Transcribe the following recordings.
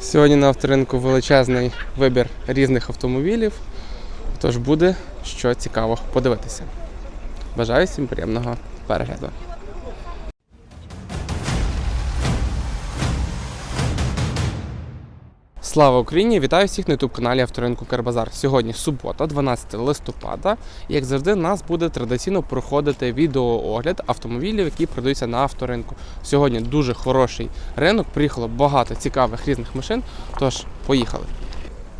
Сьогодні на авторинку величезний вибір різних автомобілів, тож буде що цікаво подивитися. Бажаю всім приємного перегляду. Слава Україні! Вітаю всіх на youtube каналі Авторинку Карбазар. Сьогодні субота, 12 листопада. І як завжди, у нас буде традиційно проходити відеоогляд автомобілів, які продаються на авторинку. Сьогодні дуже хороший ринок. Приїхало багато цікавих різних машин. Тож, поїхали.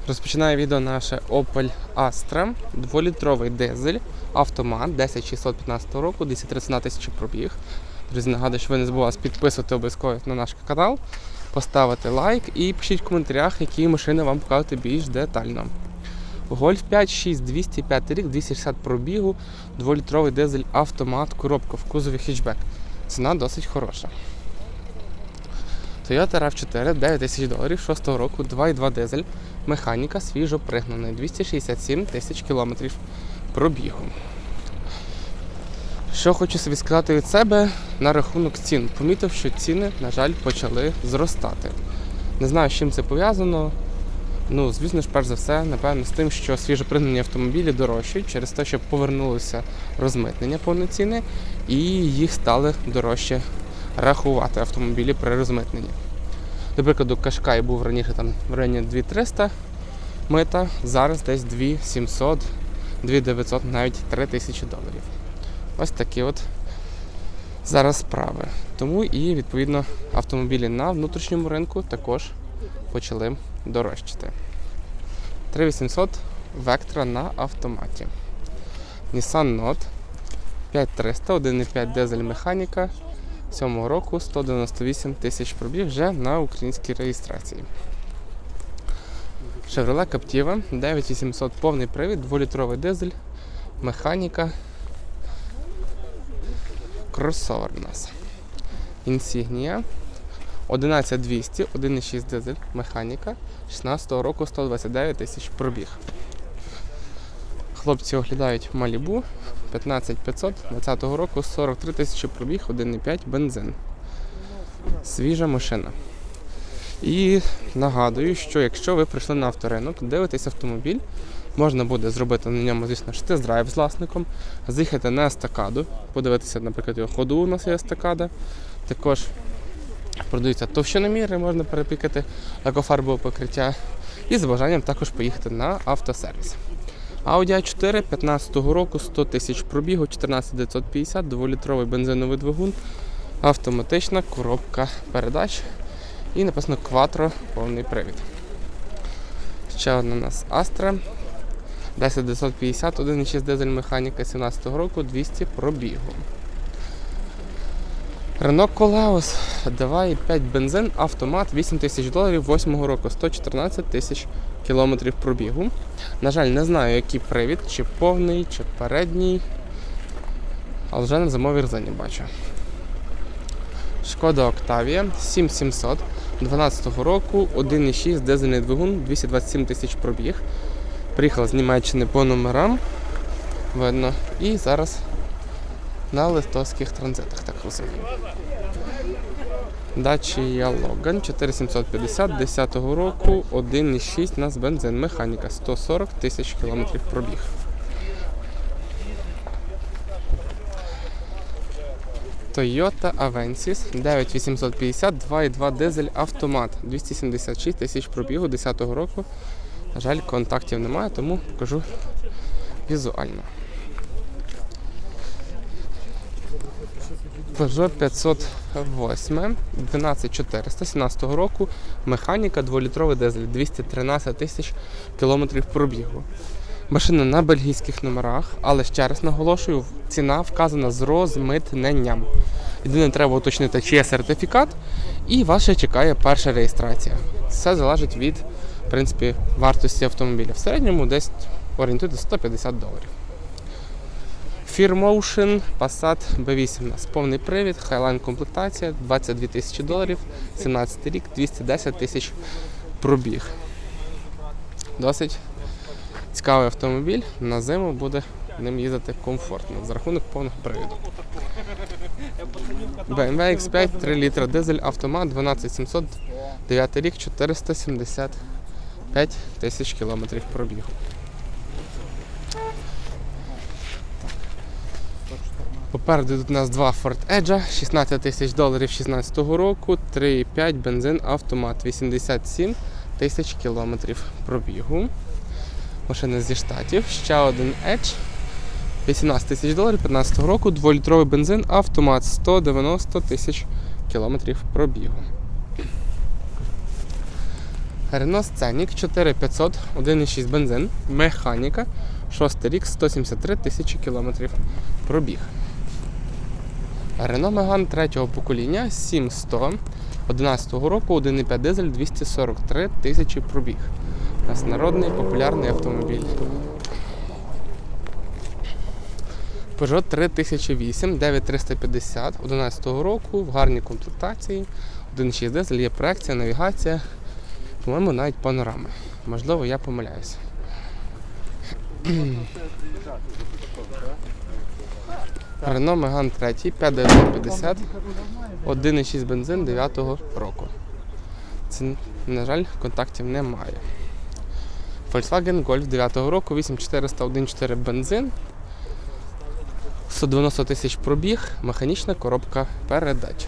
Розпочинає відео наше Opel Astra, 2-літровий дизель, автомат 10615 року, 231 тисяча пробіг. Друзі, нагадую, що ви не забувайте підписувати обов'язково на наш канал, поставити лайк і пишіть в коментарях, які машини вам показати більш детально. Golf 5, 6, 205 рік, 260 пробігу, 2-літровий дизель автомат, коробка в кузові хетчбек. Ціна досить хороша. Toyota RAV4 9 тисяч доларів 6 року, 2,2 дизель, механіка свіжо пригнаний, 267 тисяч кілометрів пробігу. Що хочу собі сказати від себе на рахунок цін. Помітив, що ціни, на жаль, почали зростати. Не знаю, з чим це пов'язано. Ну, звісно ж, перш за все, напевно, з тим, що свіжопригнані автомобілі дорожчають через те, що повернулося розмитнення повноцінне, і їх стали дорожче рахувати автомобілі при розмитненні. До прикладу, Кашкай був раніше там в районі 2300 мита, зараз десь 2700, 2900, навіть 3000 доларів. Ось такі от зараз справи. Тому і відповідно автомобілі на внутрішньому ринку також почали дорожчати. 3800 Vectra на автоматі. Nissan Note 5300, 1,5 дизель механіка 7 року 198 тисяч пробіг вже на українській реєстрації. Chevrolet Captiva 9800 повний привід, 2-літровий дизель, механіка. Кросовер у нас. Insignia 11200, 1,6 дизель, механіка 16 року 129 тисяч пробіг. Хлопці оглядають Malibu 15500 20 року 43 тисячі пробіг, 1,5 бензин. Свіжа машина. І нагадую, що якщо ви прийшли на авторинок, дивитесь автомобіль, можна буде зробити на ньому, звісно ж, тест-драйв з власником, заїхати на естакаду, подивитися, наприклад, його ходу у нас є естакада. Також продаються товщиноміри, можна перепікати лакофарбове покриття. І з бажанням також поїхати на автосервіс. Audi A4 15 року 100 тисяч пробігу, 14950, 2-літровий бензиновий двигун, автоматична коробка передач і написано Quattro повний привід. Ще одна у нас Astra 10950, 1,6 дизель механіка 17 року, 200 пробігу. Renault Koleos 2,5 бензин, автомат 8 тисяч доларів 8 року, 114 тисяч кілометрів пробігу. На жаль, не знаю, який привід, чи повний, чи передній. Але вже на зимовій резині бачу. Шкода Octavia 7700 12 року, 1,6 дизельний двигун, 227 тисяч пробіг. Приїхала з Німеччини по номерам. Видно. І зараз на литовських транзитах, так розумію. Dacia Logan 4750 10 року, 1,6 у нас бензин, механіка, 140 тисяч кілометрів пробіг. Toyota Avensis 9850 2,2 дизель автомат 276 тисяч пробігу 10 року. На жаль, контактів немає, тому покажу візуально. Peugeot 508 12400 17 року. Механіка 2-літровий дизель 213 тисяч кілометрів пробігу. Машина на бельгійських номерах, але ще раз наголошую, ціна вказана з розмитненням. Єдине, треба уточнити, чи є сертифікат, і вас ще чекає перша реєстрація. Все залежить від в принципі, вартості автомобіля. В середньому десь орієнтуйте 150 доларів. Fearmotion Passat B8 у нас повний привід, Highline комплектація, 22 тисячі доларів, 17 рік, 210 тисяч пробіг. Досить цікавий автомобіль. На зиму буде ним їздити комфортно за рахунок повного привіду. BMW X5 3 літра дизель автомат 12700 9 рік 475 тисяч кілометрів пробігу. Попереду тут у нас два Ford Edge, 16 тисяч доларів 16 року, 3,5 бензин автомат, 87 тисяч кілометрів пробігу. Машина зі штатів. Ще один Edge, 18 тисяч доларів 15 року, 2-літровий бензин автомат, 190 тисяч кілометрів пробігу. Renault Scenic 4500, 1,6 бензин, механіка, 6 рік, 173 тисячі кілометрів пробіг. Renault Megane третього покоління 7100 11 року, 1,5 дизель, 243 тисячі пробіг. У нас народний популярний автомобіль. Peugeot 3008 9350 11 року в гарній комплектації. 1,6 дизель, є проекція, навігація. По-моєму, навіть панорами. Можливо, я помиляюся. Renault Megane 3 5950 1,6 бензин 9 року. Це, на жаль, контактів немає. Volkswagen Golf 9 року, 8400 1,4 бензин. 190 тисяч пробіг, механічна коробка передач.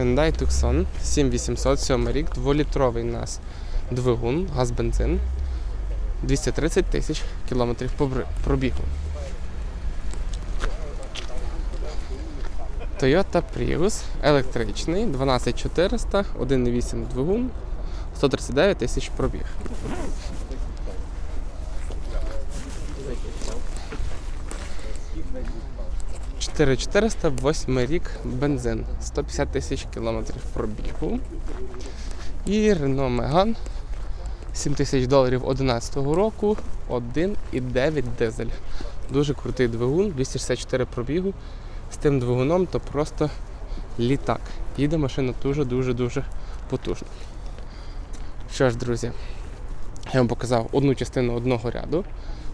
Hyundai Tucson 7800 7 рік, 2-літровий у нас двигун, газ-бензин. 230 тисяч кілометрів пробігу. Toyota Prius електричний 12400, 1,8 двигун, 139 тисяч пробіг. Чотири 408 рік бензин, 150 тисяч кілометрів пробігу. І Renault Megane 7 тисяч доларів 11 року, 1,9 дизель. Дуже крутий двигун, 264 пробігу. З тим двигуном то просто літак. Їде машина дуже-дуже-дуже потужно. Що ж, друзі, я вам показав одну частину одного ряду.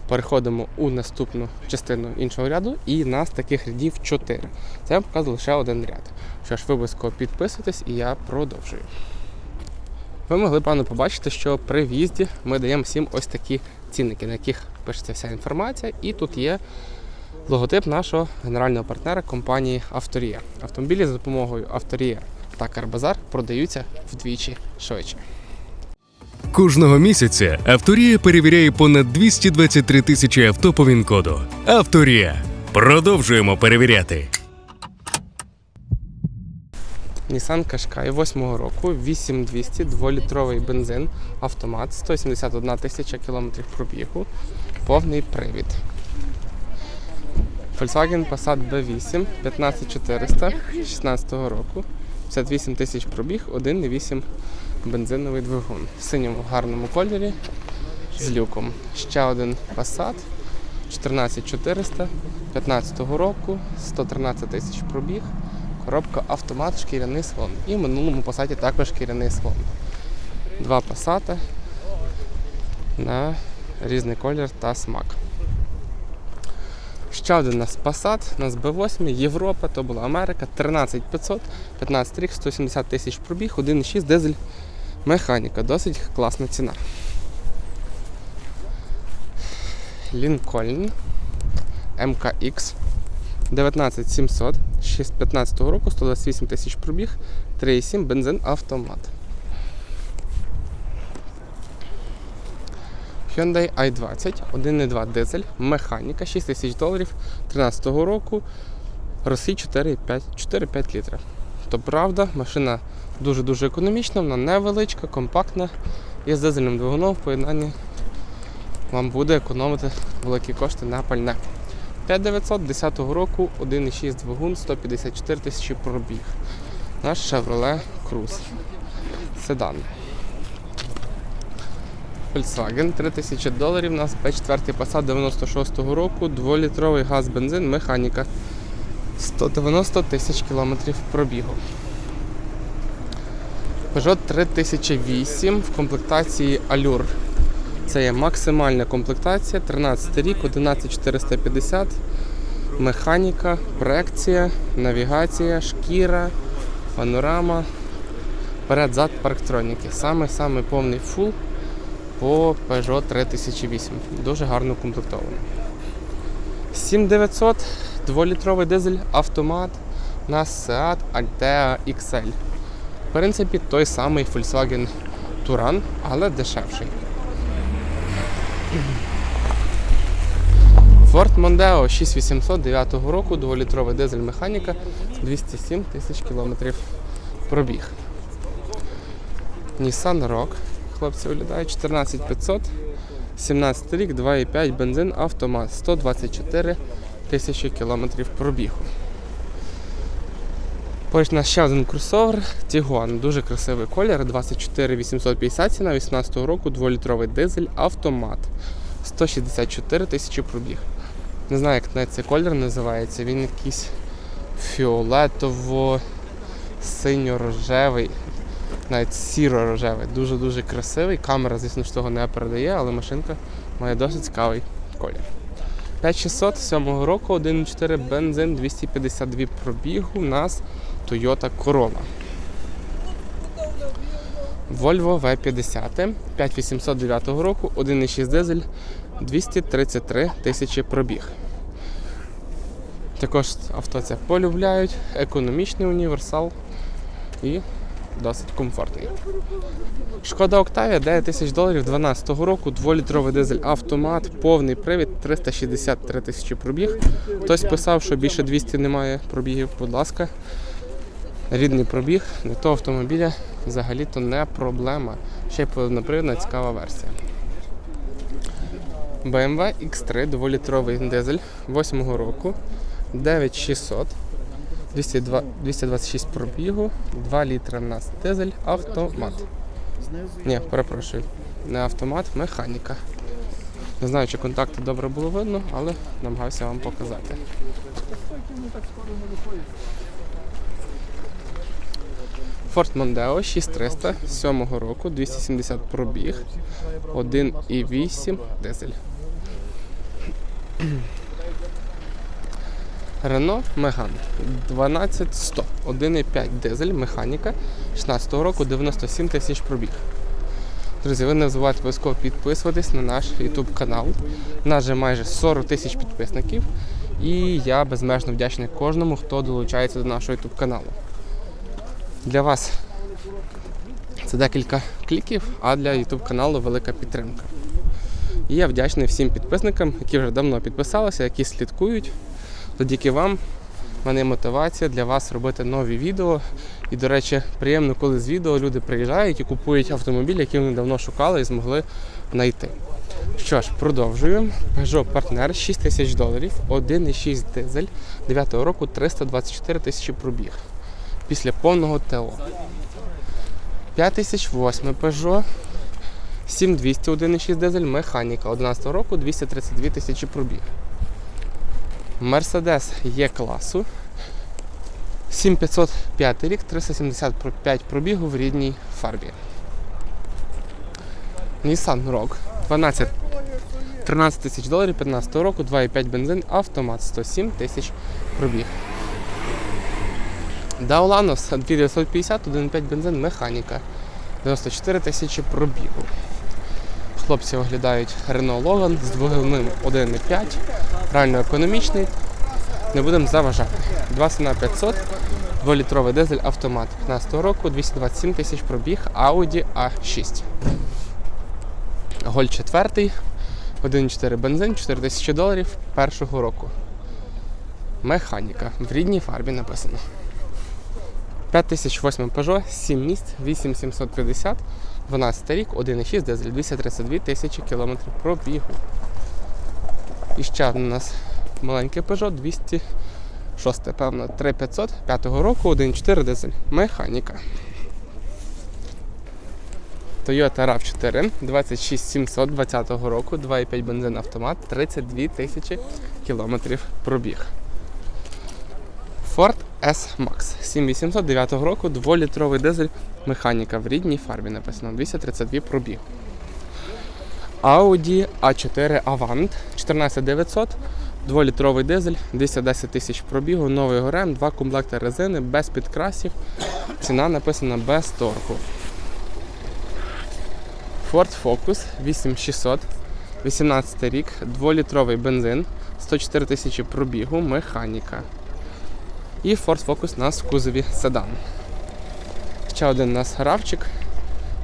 Переходимо у наступну частину іншого ряду, і нас таких рядів 4. Це я показую лише один ряд. Що ж, ви обов'язково підписуйтесь і я продовжую. Ви могли певно побачити, що при в'їзді ми даємо всім ось такі цінники, на яких пишеться вся інформація, і тут є логотип нашого генерального партнера компанії Авторія. Автомобілі за допомогою Авторія та Карбазар продаються вдвічі швидше. Кожного місяця Авторія перевіряє понад 223 тисячі авто по ВІН-коду. Авторія. Продовжуємо перевіряти. Nissan Qashqai 8 року, 8200, 2-літровий бензин, автомат, 171 тисяча кілометрів пробігу, повний привід. Volkswagen Passat B8 15400 16 року, 58 тисяч пробіг, 1,8 бензиновий двигун. В синьому гарному кольорі з люком. Ще один Passat 14400 15 року, 113 тисяч пробіг. Коробка автомат, шкіряний слон. І в минулому пасаті також шкіряний слон. Два пасати на різний колір та смак. Ще один у нас Passat, у нас B8, Європа, то була Америка, 13500, 15 рік, 170 тисяч пробіг, 1,6 дизель механіка. Досить класна ціна. Lincoln MKX 19700 6 15 року, 128 тисяч пробіг, 3,7 бензин автомат. Hyundai i20, 1,2 дизель, механіка, 6 тисяч доларів 13 року, Росії 4,5 4,5 літра. То правда, машина дуже-дуже економічна, вона невеличка, компактна і з дизельним двигуном в поєднанні вам буде економити великі кошти на пальне. 5900 10 року, 1,6 двигун, 154 тисячі пробіг. Наш Chevrolet Cruze. Седан. Volkswagen 3000 доларів. У нас P4 Passat 96-го року, 2-літровий газ бензин, механіка. 190 тисяч кілометрів пробігу. Peugeot 3008 в комплектації Allure. Це є максимальна комплектація, 13 рік, 11450, механіка, проекція, навігація, шкіра, панорама, перед-зад парктроніки. Саме саме повний фул по Peugeot 3008. Дуже гарно укомплектований. 7900, 2-літровий дизель, автомат на Seat Altea XL. В принципі, той самий Volkswagen Touran, але дешевший. Ford Mondeo 6800 9 року, 2-літровий дизель механіка, 207 тисяч кілометрів пробіг. Nissan Rogue, хлопці виглядають 14500, 17 рік, 2,5 бензин, автомат, 124 тисячі кілометрів пробігу. Поруч нас ще один кросовер Tiguan, дуже красивий колір, 24850 ціна 18 року, 2-літровий дизель, автомат, 164 тисячі пробіг. Не знаю, як навіть цей колір називається, він якийсь фіолетово-синьо-рожевий, навіть сіро-рожевий, дуже-дуже красивий. Камера, звісно ж, того не передає, але машинка має досить цікавий колір. 5600 7 року, 1,4 бензин, 252 пробігу у нас Toyota Corolla. Volvo V50 5809 року, 1,6 дизель, 233 тисячі пробіг. Також авто це полюбляють, економічний універсал і досить комфортний. Шкода Октавія 9 тисяч доларів 12 року, 2-літровий дизель автомат, повний привід, 363 тисячі пробіг. Хтось писав, що більше 200 немає пробігів, будь ласка. Рідний пробіг для того автомобіля взагалі-то не проблема. Ще й повнопривідна цікава версія. BMW X3 2-літровий дизель 8-го року, 9600, 202 226 пробігу, 2 літра в нас дизель, автомат. Ні, перепрошую, не автомат, механіка. Не знаю, чи контакти добре було видно, але намагався вам показати. Ford Mondeo 6300 7 року, 270 пробіг, 1,8 дизель. Renault Megane 12100, 1,5 дизель, механіка 16 року, 97 тисяч пробіг. Друзі, ви не забувайте обов'язково підписуватись на наш YouTube канал. У нас вже майже 40 тисяч підписників. І я безмежно вдячний кожному, хто долучається до нашого YouTube каналу. Для вас це декілька кліків, а для YouTube каналу велика підтримка. І я вдячний всім підписникам, які вже давно підписалися, які слідкують. Завдяки вам в мене є мотивація для вас робити нові відео. І, до речі, приємно, коли з відео люди приїжджають і купують автомобіль, який вони давно шукали і змогли знайти. Що ж, продовжуємо. Peugeot Partner 6 тисяч доларів, 1,6 дизель 9 року 324 тисячі пробіг. Після повного ТО. 5008 Peugeot 7200 1,6 дизель, механіка 11 року 232 тисячі пробіг. Mercedes є класу 7505 рік, 375 пробігу в рідній фарбі. Nissan Rogue 12 13 тисяч доларів 15 року, 2,5 бензин, автомат 107 тисяч пробіг. Дауланос 2950, 1,5 бензин, механіка 94 тисячі пробігу. Хлопці оглядають Renault Logan з двигуним 1,5, реально економічний. Не будемо заважати. 20 на 500, 2-літровий дизель автомат 15 року, 227 тисяч пробіг, Audi A6. Голь 4, 1,4 бензин, 4 тисячі доларів першого року. Механіка. В рідній фарбі написано. 5008 Peugeot, 7 місць, 8750, 12 рік, 1,6 дизель, 232 тисячі кілометрів пробігу. І ще у нас маленький Peugeot 206, певно, 3500, 5 року, 1,4 дизель. Механіка. Toyota RAV4 26700 20 року, 2,5 бензин автомат, 32 тисячі кілометрів пробіг. Ford S-Max 7800 9 року, 2-літровий дизель, механіка в рідній фарбі написано, 232 пробіг. Audi A4 Avant 14900, 2-літровий дизель, 210 тисяч пробігу, новий горем, два комплекти резини, без підкрасів. Ціна написана без торгу. Ford Focus 8600, 18 рік, 2-літровий бензин, 104 тисячі пробігу, механіка. І Ford Focus у нас в кузові седан. Ще один у нас гравчик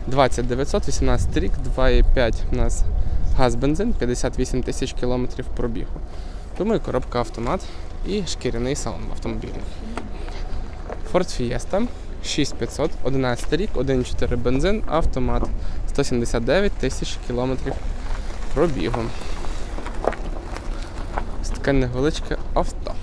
20900, 18 рік, 2,5 у нас газ-бензин, 58 тисяч кілометрів пробігу. Думаю, коробка автомат і шкіряний салон в автомобілі. Ford Fiesta 6500, 11 рік, 1,4 бензин, автомат, 179 тисяч кілометрів пробігу. Ось таке невеличке авто.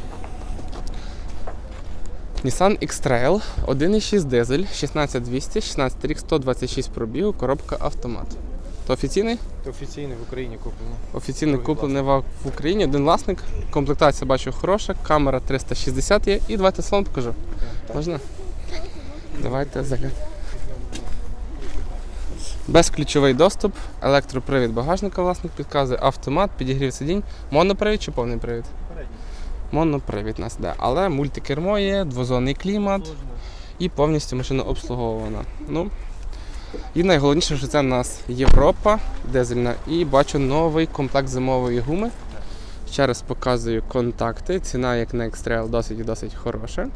Nissan X-Trail 1,6 дизель, 16200, 16 рік, 126 пробігу, коробка автомат. То офіційний? Офіційно в Україні куплено. Офіційний Другий куплений в в Україні, один власник. Комплектація бачу хороша, камера 360 є. І давайте салон покажу. Можна? Давайте загляд. Безключовий доступ, електропривід багажника власник підказує, автомат, підігрів сидінь. Монопривід чи повний привід? Монопривід нас йде. Але мультикермо є, двозонний клімат і повністю машина обслуговувана. Ну, і найголовніше, що це в нас Європа дизельна, і бачу новий комплект зимової гуми. Ще раз показую контакти. Ціна, як на X-Trail, досить і досить хороша.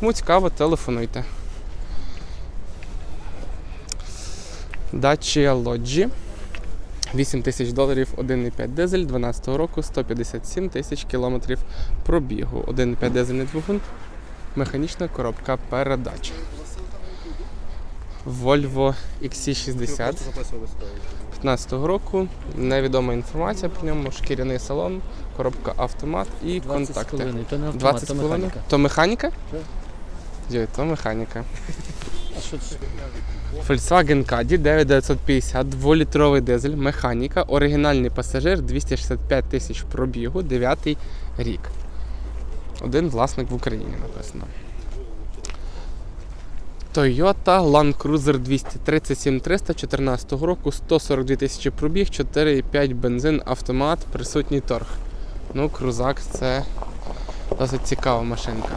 Кому цікаво, телефонуйте. Dacia Lodge. 8 тисяч доларів 1,5 дизель 12 року, 157 тисяч кілометрів пробігу. 1,5 дизельний двигун, механічна коробка передач. Volvo XC60 15 року. Невідома інформація про ньому, шкіряний салон, коробка автомат і 20 з контакти. половиною, то 20 то з половиною? То механіка? Йой, то механіка. Volkswagen Caddy 9950, 2-літровий дизель, механіка, оригінальний пасажир, 265 тисяч пробігу, 9 рік. Один власник в Україні написано. Toyota Land Cruiser 237 300 14 року, 142 тисячі пробіг, 4,5 бензин, автомат, присутній торг. Ну, крузак це досить цікава машинка.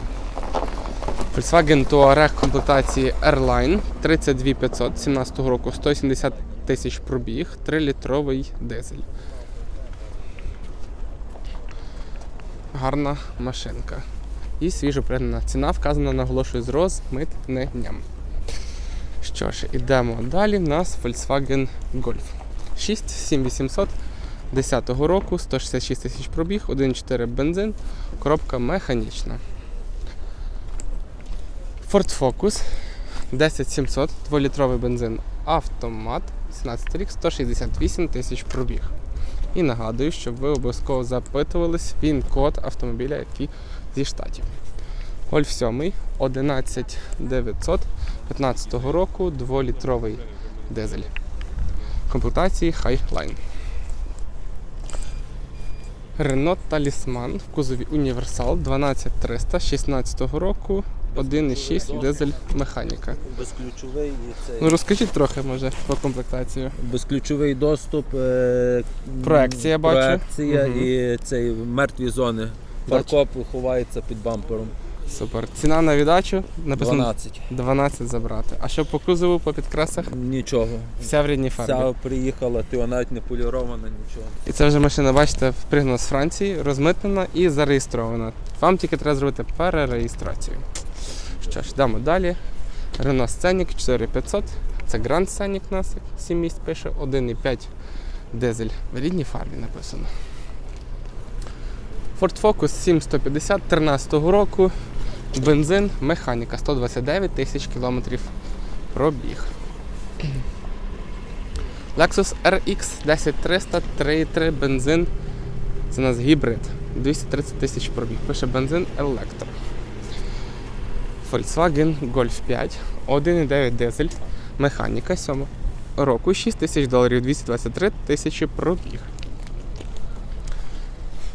Volkswagen Touareg комплектації Airline 32500 17 року 170 тисяч пробіг, 3-літровий дизель. Гарна машинка. І свіжо пригнана. Ціна вказана, наголошую, з розмитненням. Що ж, ідемо далі. У нас Volkswagen Golf 67800 10 року, 166 тисяч пробіг, 1,4 бензин, коробка механічна. Ford Focus 10700, 2-літровий бензин автомат, 17 рік, 168 тисяч пробіг. І нагадую, щоб ви обов'язково запитувались він код автомобіля, який зі штатів. Гольф 7 11900 15 року, 2-літровий дизель. Комплектації Highline. Renault Talisman в кузові Універсал 12300 16 року, 1,6 дизель механіка. Безключовий цей Ну розкажіть трохи, може, про комплектацію. безключовий доступ, е, Проекція, бачу. проекція Мгм. і цей мертві зони. Бачу. Фаркоп ховається під бампером. Супер. Ціна на віддачу написано 12. 12 забрати. А що по кузову, по підкрасах? Нічого. Вся в рідній фарбі. Вся приїхала, ти навіть не полірована, нічого. І це вже машина, бачите, впригнана з Франції, розмитнена і зареєстрована. Вам тільки треба зробити перереєстрацію. Що ж, йдемо далі. Renault Scenic 4500. Це Grand Scenic у нас, 7 місць пише, 1,5 дизель. В рідній фарбі написано. Ford Focus 7150 13 року. Бензин, механіка 129 тисяч кілометрів пробіг. Lexus RX 10300 3.3 бензин. Це у нас гібрид. 230 тисяч пробіг. Пише бензин електро. Volkswagen Golf 5, 1.9 дизель, механіка 7 року, 6 тисяч доларів, 223 тисячі пробіг.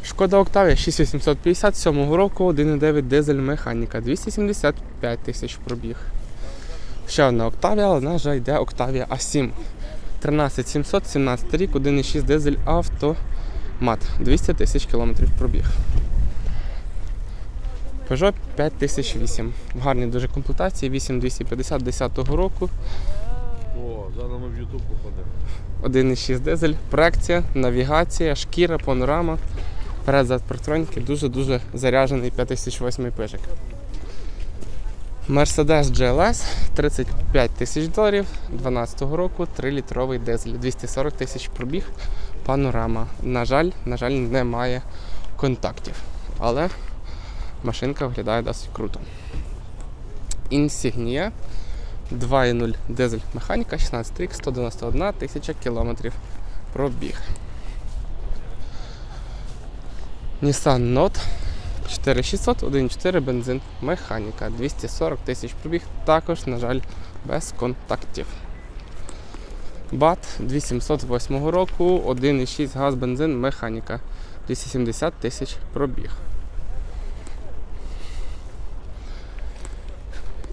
Шкода Octavia 6850 7 року, 1.9 дизель механіка, 275 тисяч пробіг. Ще одна Octavia, але на жаль йде Octavia A7. 13700, 17 рік, 1,6 дизель автомат. 200 тисяч кілометрів пробіг. Peugeot 5008. В гарній дуже комплектації, 8250 10 року. О, зараз ми в Ютуб попадемо. 1,6 дизель, проекція, навігація, шкіра, панорама. Перед партроньки дуже-дуже заряджений 5008 пижик. Mercedes GLS 35 тисяч доларів 12 року, 3-літровий дизель, 240 тисяч пробіг, панорама. На жаль, на жаль, немає контактів. Але машинка виглядає досить круто. Insignia 2.0 дизель механіка, 16 рік, 191 тисяча кілометрів пробіг. Nissan Note 4600, 1.4 бензин, механіка, 240 тисяч пробіг, також, на жаль, без контактів. BAT 2708 року, 1.6 газ, бензин, механіка, 270 тисяч пробіг.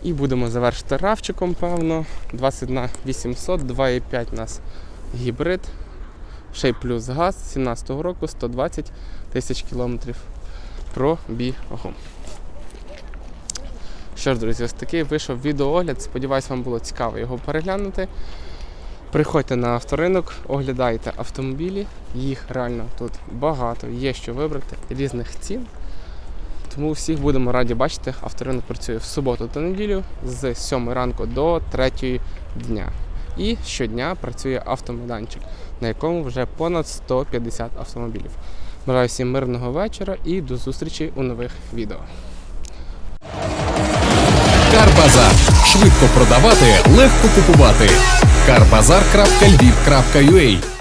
І будемо завершити равчиком, певно. 21 800, 2,5 у нас гібрид. Ще й плюс газ 17-го року 120 тисяч кілометрів пробігу. Що ж, друзі, ось такий вийшов відеоогляд. Сподіваюсь, вам було цікаво його переглянути. Приходьте на авторинок, оглядайте автомобілі, їх реально тут багато, є що вибрати, різних цін. Тому всіх будемо раді бачити. Авторинок працює в суботу та неділю з 7 ранку до 3 дня. І щодня працює автомайданчик, на якому вже понад 150 автомобілів. Бажаю всім мирного вечора і до зустрічі у нових відео. Карбазар. Швидко продавати, легко купувати. Карбазар.львів.ua